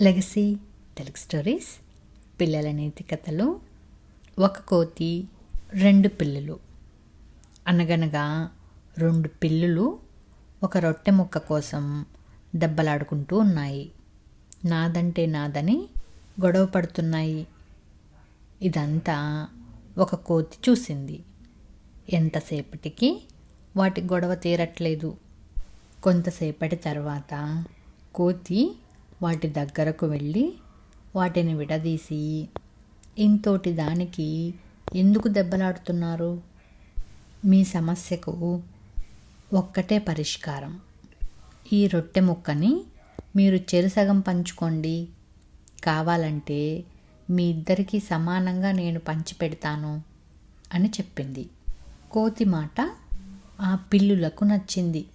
Legacy Telugu stories పిల్లల నీతి కథలు ఒక కోతి రెండు పిల్లులు. అనగనగా రెండు పిల్లులు ఒక రొట్టె ముక్క కోసం దెబ్బలాడుకుంటూ ఉన్నాయి. నాదంటే నాదని గొడవ పడుతున్నాయి. ఇదంతా ఒక కోతి చూసింది. ఎంతసేపటికి వాటి గొడవ తీరట్లేదు. కొంతసేపటి తర్వాత కోతి వాటి దగ్గరకు వెళ్ళి వాటిని విడదీసి ఇంతోటి దానికి ఎందుకు దెబ్బలాడుతున్నారు? మీ సమస్యకు ఒక్కటే పరిష్కారం. ఈ రొట్టె ముక్కని మీరు చెరుసగం పంచుకోండి. కావాలంటే మీ ఇద్దరికీ సమానంగా నేను పంచిపెడతాను అని చెప్పింది. కోతి మాట ఆ పిల్లులకు నచ్చింది.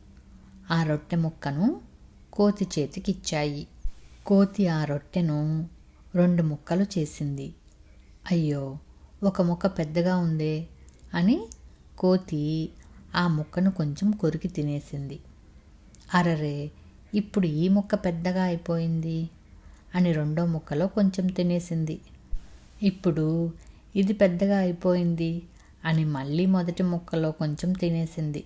ఆ రొట్టె ముక్కను కోతి చేతికిచ్చాయి. కోతి ఆ రొట్టెను రెండు ముక్కలు చేసింది. అయ్యో ఒక ముక్క పెద్దగా ఉందే అని కోతి ఆ ముక్కను కొంచెం కొరికి తినేసింది. అరరే ఇప్పుడు ఈ ముక్క పెద్దగా అయిపోయింది అని రెండో ముక్కలో కొంచెం తినేసింది. ఇప్పుడు ఇది పెద్దగా అయిపోయింది అని మళ్ళీ మొదటి ముక్కలో కొంచెం తినేసింది.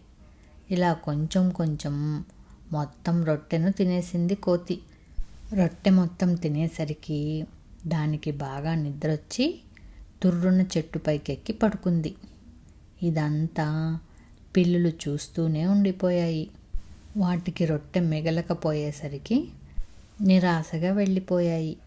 ఇలా కొంచెం కొంచెం మొత్తం రొట్టెను తినేసింది కోతి. రొట్టె మొత్తం తినేసరికి దానికి బాగా నిద్రొచ్చి చెట్టు పైకెక్కి పడుకుంది. ఇదంతా పిల్లులు చూస్తూనే ఉండిపోయాయి. వాటికి రొట్టె మిగలకపోయేసరికి నిరాశగా వెళ్ళిపోయాయి.